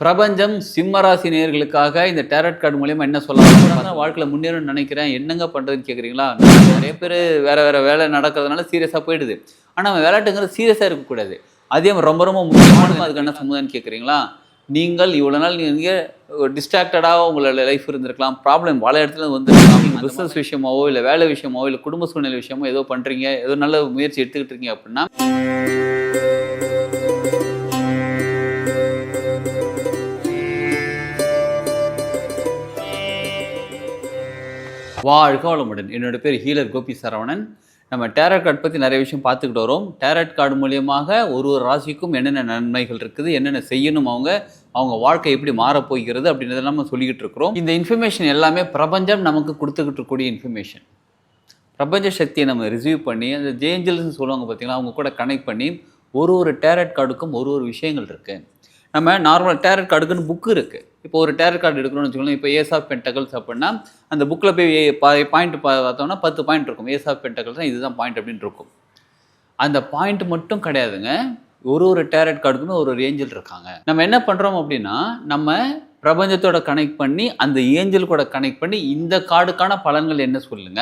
பிரபஞ்சம் சிம்மராசி நேயர்களுக்காக இந்த டேரட் கார்டு மூலியமா என்ன சொல்லலாம் வாழ்க்கையில் முன்னேறணும்னு நினைக்கிறேன். என்னங்க பண்றதுன்னு கேட்குறீங்களா நிறைய பேர் வேற வேற வேலை நடக்கிறதுனால சீரியஸாக போயிடுது. ஆனால் அவன் விளையாட்டுங்கிறது சீரியஸாக இருக்கக்கூடாது. அதே மாதிரி ரொம்ப ரொம்ப முக்கியமானது அதுக்கு என்ன சமுதாயம் கேட்குறீங்களா நீங்கள் இவ்வளோ நாள் நீங்கள் டிஸ்ட்ராக்டடாக உங்களோட லைஃப் இருந்திருக்கலாம். ப்ராப்ளம் பல இடத்துல வந்துருக்கலாம். நீங்கள் பிஸ்னஸ் விஷயமாவோ இல்லை வேலை விஷயமாவோ இல்லை குடும்ப சூழ்நிலை விஷயமோ ஏதோ பண்ணுறீங்க ஏதோ நல்ல முயற்சி எடுத்துக்கிட்டு இருக்கீங்க அப்படின்னா வாழ்க வளமுடன். என்னோட பேர் ஹீலர் கோபி சரவணன். நம்ம டேரட் கார்டு பற்றி நிறைய விஷயம் பார்த்துக்கிட்டு வரோம். டேரட் கார்டு மூலியமாக ஒரு ஒரு ராசிக்கும் என்னென்ன நன்மைகள் இருக்குது என்னென்ன செய்யணும் அவங்க அவங்க வாழ்க்கை எப்படி மாறப்போகிறது அப்படின்றதெல்லாம் நம்ம சொல்லிக்கிட்டு இருக்கிறோம். இந்த இன்ஃபர்மேஷன் எல்லாமே பிரபஞ்சம் நமக்கு கொடுத்துக்கிட்டு இருக்கக்கூடிய இன்ஃபர்மேஷன் பிரபஞ்ச சக்தியை நம்ம ரிசீவ் பண்ணி அந்த ஜேஞ்சல்ஸ்னு சொல்லுவாங்க பார்த்தீங்களா அவங்க கூட கனெக்ட் பண்ணி ஒரு ஒரு டேரட் கார்டுக்கும் ஒரு ஒரு விஷயங்கள் இருக்குது நம்ம நார்மல் டேரட் கார்டுக்குன்னு புக்கு இருக்குது இப்போ ஒரு டேரட் கார்டு எடுக்கணும்னு வச்சுக்கோங்களேன் இப்போ ஏஸ் ஆஃப் பென்டகல்ஸ் அப்படின்னா அந்த புக்கில் போய் பாயிண்ட் பார்த்தோம்னா பத்து பாயிண்ட் இருக்கும். ஏஸ் ஆஃப் பென்டகல்ஸ் இதுதான் பாயிண்ட் அப்படின்னு இருக்கும். அந்த பாயிண்ட் மட்டும் கிடையாதுங்க. ஒரு ஒரு டேரட் கார்டுக்குமே ஒரு ஒரு ஏஞ்சல் இருக்காங்க. நம்ம என்ன பண்ணுறோம் அப்படின்னா நம்ம பிரபஞ்சத்தோட கனெக்ட் பண்ணி அந்த ஏஞ்சல் கூட கனெக்ட் பண்ணி இந்த கார்டுக்கான பலன்கள் என்ன சொல்லுங்க?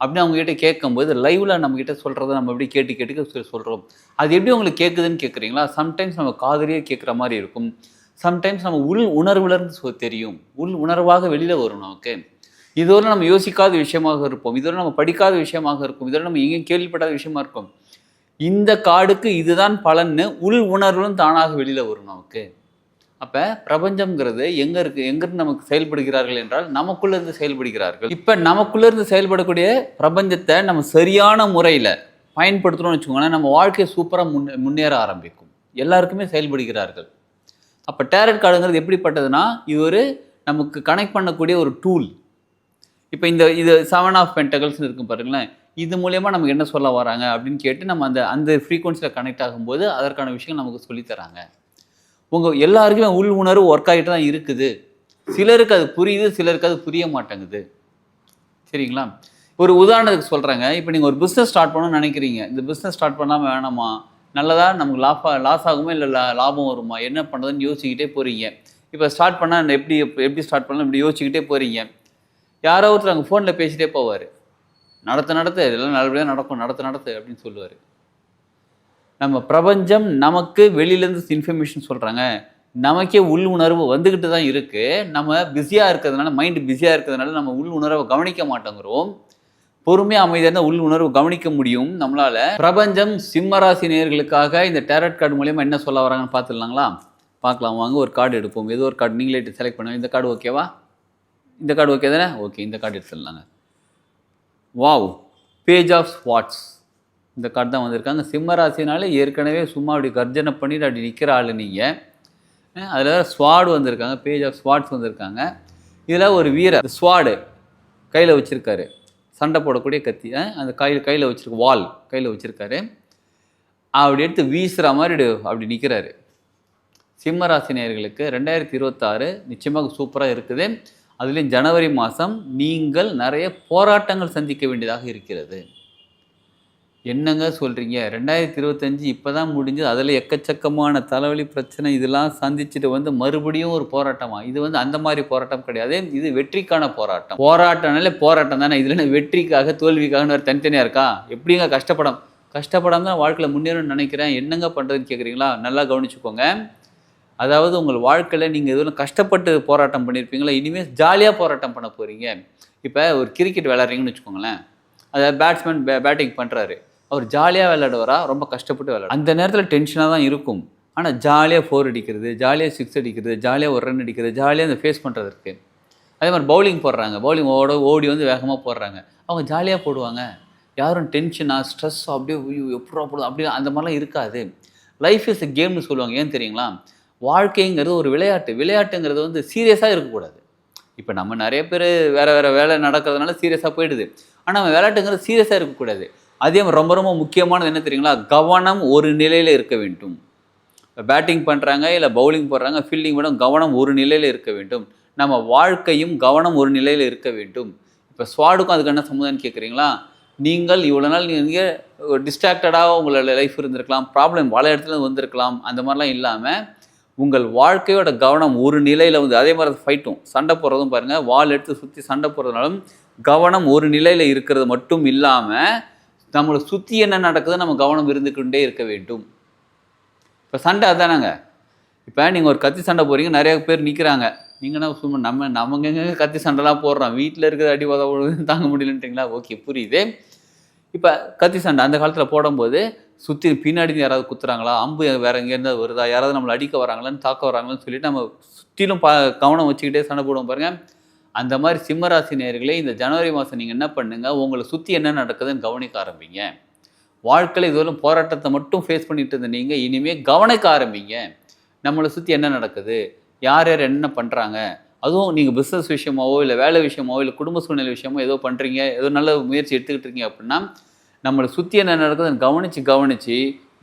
அப்படின்னு அவங்ககிட்ட கேட்கும்போது லைவில் நம்மக்கிட்ட சொல்கிறத நம்ம எப்படி கேட்டு கேட்டு சொல்கிறோம் அது எப்படி உங்களுக்கு கேட்குதுன்னு கேட்குறீங்களா? சம்டைம்ஸ் நம்ம காதலியே கேட்குற மாதிரி இருக்கும். சம்டைம்ஸ் நம்ம உள் உணர்வுலேருந்து தெரியும். உள் உணர்வாக வெளியில் வரும் நமக்கு. இதோட நம்ம யோசிக்காத விஷயமாக இருப்போம். இதோட நம்ம படிக்காத விஷயமாக இருக்கும். இதோட நம்ம எங்கேயும் கேள்விப்படாத விஷயமா இருக்கும். இந்த காடுக்கு இதுதான் பலன்னு உள் உணர்வும் தானாக வெளியில் வரும் நமக்கு. அப்போ பிரபஞ்சம்ங்கிறது எங்கே இருக்குது எங்கேருந்து நமக்கு செயல்படுகிறார்கள் என்றால் நமக்குள்ளேருந்து செயல்படுகிறார்கள். இப்போ நமக்குள்ளேருந்து செயல்படக்கூடிய பிரபஞ்சத்தை நம்ம சரியான முறையில் பயன்படுத்தணும்னு வச்சுக்கோங்களேன் நம்ம வாழ்க்கையை சூப்பராக முன்னே முன்னேற ஆரம்பிக்கும். எல்லாருக்குமே செயல்படுகிறார்கள். அப்போ டேரட் கார்டுங்கிறது எப்படிப்பட்டதுன்னா இது ஒரு நமக்கு கனெக்ட் பண்ணக்கூடிய ஒரு டூல் இப்போ இந்த இது செவன் ஆஃப் பென்டகல்ஸ்னு இருக்கும் பாருங்களேன். இது மூலயமா நமக்கு என்ன சொல்ல வராங்க அப்படின்னு கேட்டு நம்ம அந்த அந்த ஃப்ரீக்குவன்சியில் கனெக்ட் ஆகும்போது அதற்கான விஷயங்கள் நமக்கு சொல்லித் தராங்க. உங்கள் எல்லாருக்குமே உள் உணர்வு ஒர்க் ஆகிட்டு தான் இருக்குது. சிலருக்கு அது புரியுது சிலருக்கு அது புரிய மாட்டேங்குது. சரிங்களா? ஒரு உதாரணத்துக்கு சொல்கிறாங்க இப்போ நீங்கள் ஒரு பிஸ்னஸ் ஸ்டார்ட் பண்ணணும்னு நினைக்கிறீங்க. இந்த பிஸ்னஸ் ஸ்டார்ட் பண்ணாமல் வேணாமா? நல்லதா நமக்கு லாஃபா லாஸ் ஆகுமா இல்லை லாபம் வருமா? என்ன பண்ணுறதுன்னு யோசிச்சுக்கிட்டே போகிறீங்க இப்போ ஸ்டார்ட் பண்ணால் எப்படி எப்படி ஸ்டார்ட் பண்ணலாம் இப்படி யோசிச்சுக்கிட்டே போகிறீங்க யாரோ ஒருத்தர் அங்கே ஃபோனில் பேசிட்டே போவார். நடத்த நடத்த இதெல்லாம் நல்லபடியாக நடக்கும் நடத்த நடத்து அப்படின்னு சொல்லுவார். நம்ம பிரபஞ்சம் நமக்கு வெளியிலேருந்து இன்ஃபர்மேஷன் சொல்கிறாங்க நமக்கே உள் உணர்வு வந்துக்கிட்டு தான் இருக்குது நம்ம பிஸியாக இருக்கிறதுனால மைண்டு பிஸியாக இருக்கிறதுனால நம்ம உள் உணர்வை கவனிக்க மாட்டேங்கிறோம். பொறுமையாக அமைதியாக உள் உணர்வு கவனிக்க முடியும். நம்மளால பிரபஞ்சம் சிம்மராசி நேர்களுக்காக இந்த டேரட் கார்டு மூலியமா என்ன சொல்ல வராங்கன்னு பார்த்துடலாங்களா? பார்க்கலாம் வாங்க. ஒரு கார்டு எடுப்போம். ஏதோ ஒரு கார்டு நீங்களே செலக்ட் பண்ணுங்க. இந்த கார்டு ஓகேவா இந்த கார்டு ஓகே தானே? ஓகே இந்த கார்டு எடுத்துடலாங்க வாவ் பேஜ் ஆஃப் ஸ்வாட்ஸ் இந்த கார்டு தான் வந்திருக்காங்க. சிம்மராசினால ஏற்கனவே சும்மா அப்படி கர்ஜனை பண்ணிட்டு அப்படி நிற்கிற ஆள் நீங்கள் அதில் ஸ்வாடு வந்திருக்காங்க. பேஜ் ஆஃப் ஸ்வாட்ஸ் வந்திருக்காங்க. இதில் ஒரு வீரர் ஸ்வாடு கையில் வச்சுருக்காரு. சண்டை போடக்கூடிய கத்தி அந்த கையில் கையில் வச்சிருக்க வால் கையில் வச்சுருக்காரு. அப்படி எடுத்து வீசுகிற மாதிரி அப்படி- நிற்கிறாரு சிம்மராசினியர்களுக்கு ரெண்டாயிரத்தி இருபத்தாறு நிச்சயமாக சூப்பராக இருக்குது. அதுலேயும் ஜனவரி மாதம் நீங்கள் நிறைய போராட்டங்கள் சந்திக்க வேண்டியதாக இருக்கிறது. என்னங்க சொல்கிறீங்க ரெண்டாயிரத்தி இருபத்தஞ்சி இப்போ தான் முடிஞ்சது. அதில் எக்கச்சக்கமான தலைவலி பிரச்சனை இதெல்லாம் சந்திச்சுட்டு வந்து மறுபடியும் ஒரு போராட்டமாக இது வந்து அந்த மாதிரி போராட்டம் கிடையாது. இது வெற்றிக்கான போராட்டம். போராட்டம்னாலே போராட்டம் தானே? இதில் வெற்றிக்காக தோல்விக்காகன்னு ஒரு தனித்தனியாக இருக்கா? எப்படிங்க கஷ்டப்படம்? கஷ்டப்படாமல் தான் வாழ்க்கையில் முன்னேறணும்னு நினைக்கிறேன். என்னங்க பண்ணுறதுன்னு கேட்குறீங்களா நல்லா கவனிச்சுக்கோங்க. அதாவது உங்கள் வாழ்க்கையில் நீங்கள் எதுவும் கஷ்டப்பட்டு போராட்டம் பண்ணியிருப்பீங்களா இனிமேல் ஜாலியாக போராட்டம் பண்ண போகிறீங்க இப்போ ஒரு கிரிக்கெட் விளாட்றீங்கன்னு வச்சுக்கோங்களேன். அதாவது பேட்ஸ்மேன் பே பேட்டிங் பண்ணுறாரு அவர் ஜாலியாக விளையாடுவாரா? ரொம்ப கஷ்டப்பட்டு விளையாடு அந்த நேரத்தில் டென்ஷனாக தான் இருக்கும். ஆனால் ஜாலியாக ஃபோர் அடிக்கிறது ஜாலியாக சிக்ஸ் அடிக்கிறது ஜாலியாக ஒரு ரன் அடிக்கிறது ஜாலியாக அந்த ஃபேஸ் பண்ணுறதுக்கு அதே மாதிரி பவுலிங் போடுறாங்க. பவுலிங் ஓட ஓடி வந்து வேகமாக போடுறாங்க. அவங்க ஜாலியாக போடுவாங்க. யாரும் டென்ஷனாக ஸ்ட்ரெஸ் அப்படியே ஐயோ, எப்படா போடுது? அப்படியே அந்த மாதிரிலாம் இருக்காது. லைஃப் இஸ் எ கேம்னு சொல்லுவாங்க. ஏன் தெரியுங்களா? வாழ்க்கைங்கிறது ஒரு விளையாட்டு. விளையாட்டுங்கிறது வந்து சீரியஸாக இருக்கக்கூடாது. இப்போ நம்ம நிறைய பேர் வேறு வேறு வேலை நடக்கிறதுனால சீரியஸாக போயிடுது. ஆனால் நம்ம விளையாட்டுங்கிறது சீரியஸாக இருக்கக்கூடாது. அதே மாதிரி ரொம்ப ரொம்ப முக்கியமானது என்ன தெரியுங்களா? கவனம் ஒரு நிலையில் இருக்க வேண்டும். இப்போ பேட்டிங் பண்ணுறாங்க இல்லை பவுலிங் போடுறாங்க ஃபீல்டிங் பண்ண கவனம் ஒரு நிலையில் இருக்க வேண்டும். நம்ம வாழ்க்கையும் கவனம் ஒரு நிலையில் இருக்க வேண்டும். இப்போ ஸ்வாடுக்கும் அதுக்கு என்ன சமுதாயம் கேட்குறீங்களா நீங்கள் இவ்வளோ நாள் நீங்கள் டிஸ்ட்ராக்டடாக உங்களோட லைஃப் இருந்திருக்கலாம் ப்ராப்ளம் பல இடத்துல வந்திருக்கலாம் அந்த மாதிரிலாம் இல்லாமல் உங்கள் வாழ்க்கையோட கவனம் ஒரு நிலையில் வந்து அதே மாதிரி ஃபைட்டும் சண்டை போடுறதும் பாருங்கள் வால் எடுத்து சுற்றி சண்டை போடுறதுனாலும் கவனம் ஒரு நிலையில் இருக்கிறது மட்டும் இல்லாமல் நம்மளை சுற்றி என்ன நடக்குதோ நம்ம கவனம் இருந்துக்கிட்டே இருக்க வேண்டும். இப்போ சண்டை அதானாங்க. இப்போ நீங்கள் ஒரு கத்தி சண்டை போகிறீங்க நிறைய பேர் நிற்கிறாங்க நீங்கன்னா சும்மா நம்ம நமக்கு எங்கே கத்தி சண்டைலாம் போடுறோம்? வீட்டில் இருக்கிற அடி உதவுன்னு தாங்க முடியலன்றீங்களா? ஓகே புரியுது. இப்போ கத்தி சண்டை அந்த காலத்தில் போடும்போது சுற்றி பின்னாடி யாராவது குத்துறாங்களா? அம்பு வேற எங்கேருந்து வருதா? யாராவது நம்மளை அடிக்க வராங்களான்னு தாக்க வராங்களான்னு சொல்லிட்டு நம்ம சுற்றிலும் பா கவனம் வச்சுக்கிட்டே சண்டை போடுவோம் பாருங்கள் அந்த மாதிரி சிம்மராசி நேர்களே இந்த ஜனவரி மாதம் நீங்கள் என்ன பண்ணுங்கள் உங்களை சுற்றி என்ன நடக்குதுன்னு கவனிக்க ஆரம்பிங்க. வாழ்க்கையில் இதுவரை போராட்டத்தை மட்டும் ஃபேஸ் பண்ணிட்டு இருந்த நீங்கள் இனிமேல் கவனிக்க ஆரம்பிங்க. நம்மளை சுற்றி என்ன நடக்குது? யார் யார் என்ன பண்ணுறாங்க அதுவும் நீங்கள் பிஸ்னஸ் விஷயமாவோ இல்லை வேலை விஷயமாவோ இல்லை குடும்ப சூழ்நிலை விஷயமோ ஏதோ பண்ணுறீங்க ஏதோ நல்ல முயற்சி எடுத்துக்கிட்டு இருக்கீங்க அப்படின்னா நம்மளை சுற்றி என்ன நடக்குதுன்னு கவனித்து கவனித்து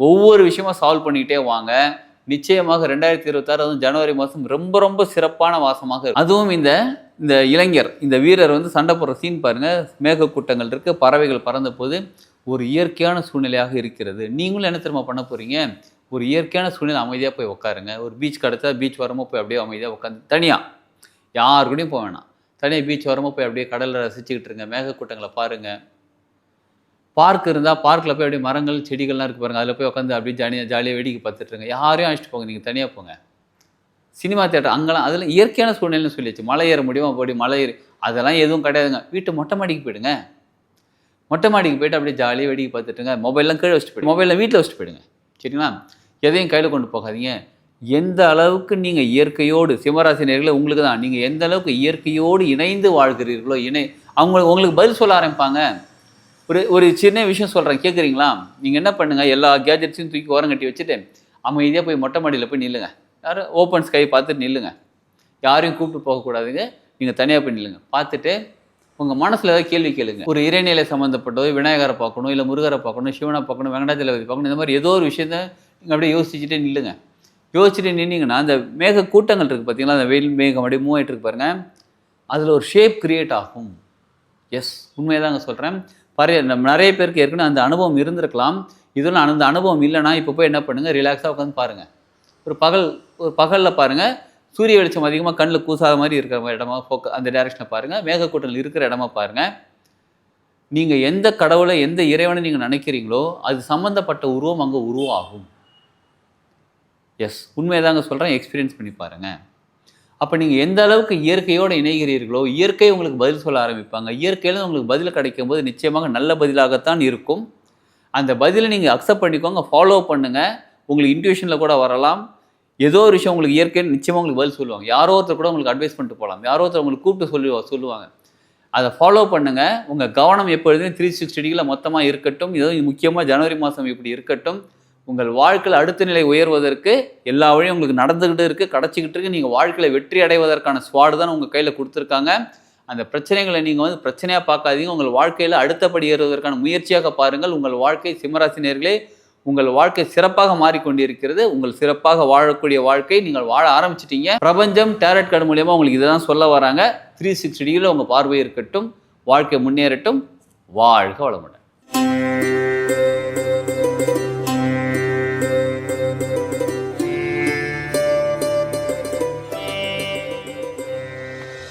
ஒவ்வொரு விஷயமா சால்வ் பண்ணிக்கிட்டே வாங்க. நிச்சயமாக ரெண்டாயிரத்தி இருபத்தாறு அதுவும் ஜனவரி மாதம் ரொம்ப ரொம்ப சிறப்பான மாதமாக இருக்கும். அதுவும் இந்த இந்த இளைஞர் இந்த வீரர் வந்து சண்டை போடுற சீன் பாருங்கள் மேகக்கூட்டங்கள் இருக்குது பறவைகள் பறந்த போது ஒரு இயற்கையான சூழ்நிலையாக இருக்கிறது. நீங்களும் என்ன தெரியுமா பண்ண போகிறீங்க ஒரு இயற்கையான சூழ்நிலை அமைதியாக போய் உட்காருங்க ஒரு பீச் கிடச்சா பீச் வரமோ போய் அப்படியே அமைதியாக உட்காந்து தனியாக யார் கூடயும் போக வேணாம். தனியாக பீச் வரமோ போய் அப்படியே கடலில் ரசிச்சுக்கிட்டு இருங்க. மேகக்கூட்டங்களை பாருங்கள் பார்க் இருந்தால் பார்க்கில் போய் அப்படியே மரங்கள் செடிகள்லாம் இருக்கு பாருங்கள் அதில் போய் உட்காந்து அப்படியே ஜாலியாக ஜாலியாக வேடிக்கை பார்த்துட்ருங்க யாரையும் அழைச்சிட்டு போங்க. நீங்கள் தனியாக போங்க. சினிமா தேட்டர் அங்கெல்லாம் அதெல்லாம் இயற்கையான சூழ்நிலைன்னு சொல்லிச்சு மலை ஏற முடியுமா? போடி மலை ஏறி. அதெல்லாம் எதுவும் கிடையாதுங்க. வீட்டு மொட்டை மாடிக்கு போயிடுங்க. மொட்டை மாடிக்கு போயிட்டு அப்படியே ஜாலியாக வேடிக்கை பார்த்துட்டுங்க. மொபைல்லாம் கீழே வச்சுட்டு போயிடுங்க. மொபைலில் வீட்டில் வச்சுட்டு போயிடுங்க. சரிங்களா? எதையும் கையில் கொண்டு போகாதீங்க. எந்த அளவுக்கு நீங்கள் இயற்கையோடு சிம்மராசினியர்களை உங்களுக்கு தான். நீங்கள் எந்த அளவுக்கு இயற்கையோடு இணைந்து வாழ்கிறீர்களோ இணை அவங்க உங்களுக்கு பதில் சொல்ல ஆரம்பிப்பாங்க. ஒரு ஒரு சின்ன விஷயம் சொல்கிறேன் கேட்குறீங்களா நீங்கள் என்ன பண்ணுங்கள் எல்லா கேஜெட்ஸையும் தூக்கி ஓரம் கட்டி வச்சுட்டு அமைதியாக போய் மொட்டை மாடியில் போய் நில்லுங்க. யாரும் ஓப்பன் ஸ்கை பார்த்துட்டு நில்லுங்க. யாரையும் கூப்பிட்டு போகக்கூடாதுங்க. நீங்கள் தனியாக போய் நில்லுங்க. பார்த்துட்டு உங்கள் மனசில் ஏதாவது கேள்வி கேளுங்க. ஒரு இறைநிலை சம்மந்தப்பட்டதோ விநாயகரை பார்க்கணும் இல்லை முருகரை பார்க்கணும் சிவனை பார்க்கணும் வெங்கடாஜலபதி பார்க்கணும் இந்த மாதிரி ஏதோ ஒரு விஷயத்த நீங்கள் அப்படியே யோசிச்சுட்டே நில்லுங்க. யோசிச்சுட்டு நின்னீங்கன்னா அந்த மேக கூட்டங்கள் இருக்குது பார்த்தீங்களா? அந்த வெயில் மேகம் அப்படியே மூவ் ஆகிட்டு இருக்கு பாருங்கள் அதில் ஒரு ஷேப் கிரியேட் ஆகும். எஸ் உண்மையை தாங்க சொல்கிறேன் பறைய நம்ம நிறைய பேருக்கு ஏற்கனவே அந்த அனுபவம் இருந்திருக்கலாம். இதெல்லாம் அந்த அனுபவம் இல்லைன்னா இப்போ போய் என்ன பண்ணுங்கள் ரிலாக்ஸாக உட்காந்து பாருங்கள் ஒரு பகல் ஒரு பகலில் பாருங்கள் சூரிய வெளிச்சம் அதிகமாக கண்ணில் கூசாத மாதிரி இருக்கிற இடமா ஃபோக்க அந்த டேரக்ஷனை பாருங்கள் மேகக்கூட்டங்கள் இருக்கிற இடமா பாருங்கள் நீங்கள் எந்த கடவுளை எந்த இறைவனை நீங்கள் நினைக்கிறீங்களோ அது சம்மந்தப்பட்ட உருவம் அங்கே உருவாகும். எஸ் உண்மையைதாங்க சொல்கிறேன் எக்ஸ்பீரியன்ஸ் பண்ணி பாருங்கள் அப்போ நீங்கள் எந்த அளவுக்கு இயற்கையோடு இணைகிறீர்களோ இயற்கை உங்களுக்கு பதில் சொல்ல ஆரம்பிப்பாங்க. இயற்கையில் உங்களுக்கு பதில் கிடைக்கும் போது நிச்சயமாக நல்ல பதிலாகத்தான் இருக்கும். அந்த பதிலை நீங்கள் அக்செப்ட் பண்ணிக்கோங்க ஃபாலோ பண்ணுங்கள் உங்களுக்கு இன்ட்யூஷனில் கூட வரலாம். ஏதோ ஒரு விஷயம் உங்களுக்கு இயற்கை நிச்சயமாக உங்களுக்கு பதில் சொல்லுவாங்க. யாரோ ஒருத்தர் கூட உங்களுக்கு அட்வைஸ் பண்ணிட்டு போகலாம். யாரோ ஒருத்தர் உங்களுக்கு கூப்பிட்டு சொல்லி சொல்லுவாங்க. அதை ஃபாலோ பண்ணுங்கள் உங்கள் கவனம் எப்பொழுதுமே த்ரீ சிக்ஸ் டிகிரியில் மொத்தமாக இருக்கட்டும். இதோ முக்கியமாக ஜனவரி மாதம் இப்படி இருக்கட்டும். உங்கள் வாழ்க்கையில் அடுத்த நிலை உயர்வதற்கு எல்லா வழியும் உங்களுக்கு நடந்துக்கிட்டு இருக்குது கிடச்சிக்கிட்டு இருக்குது நீங்கள் வாழ்க்கையில் வெற்றி அடைவதற்கான ஸ்வாடு தான் உங்கள் கையில் கொடுத்துருக்காங்க. அந்த பிரச்சனைகளை நீங்கள் வந்து பிரச்சனையாக பார்க்காதீங்க. உங்கள் வாழ்க்கையில் அடுத்தபடி ஏறுவதற்கான முயற்சியாக பாருங்கள். உங்கள் வாழ்க்கை சிம்மராசினியர்களே உங்கள் வாழ்க்கை சிறப்பாக மாறிக்கொண்டிருக்கிறது. உங்கள் சிறப்பாக வாழக்கூடிய வாழ்க்கை நீங்கள் வாழ ஆரம்பிச்சிட்டீங்க. பிரபஞ்சம் டேரட் கார்டு மூலியமாக உங்களுக்கு இதுதான் சொல்ல வராங்க. த்ரீ சிக்ஸ் டிகிரியில் உங்கள் பார்வை இருக்கட்டும். வாழ்க்கை முன்னேறட்டும். வாழ்க வளமுடன்.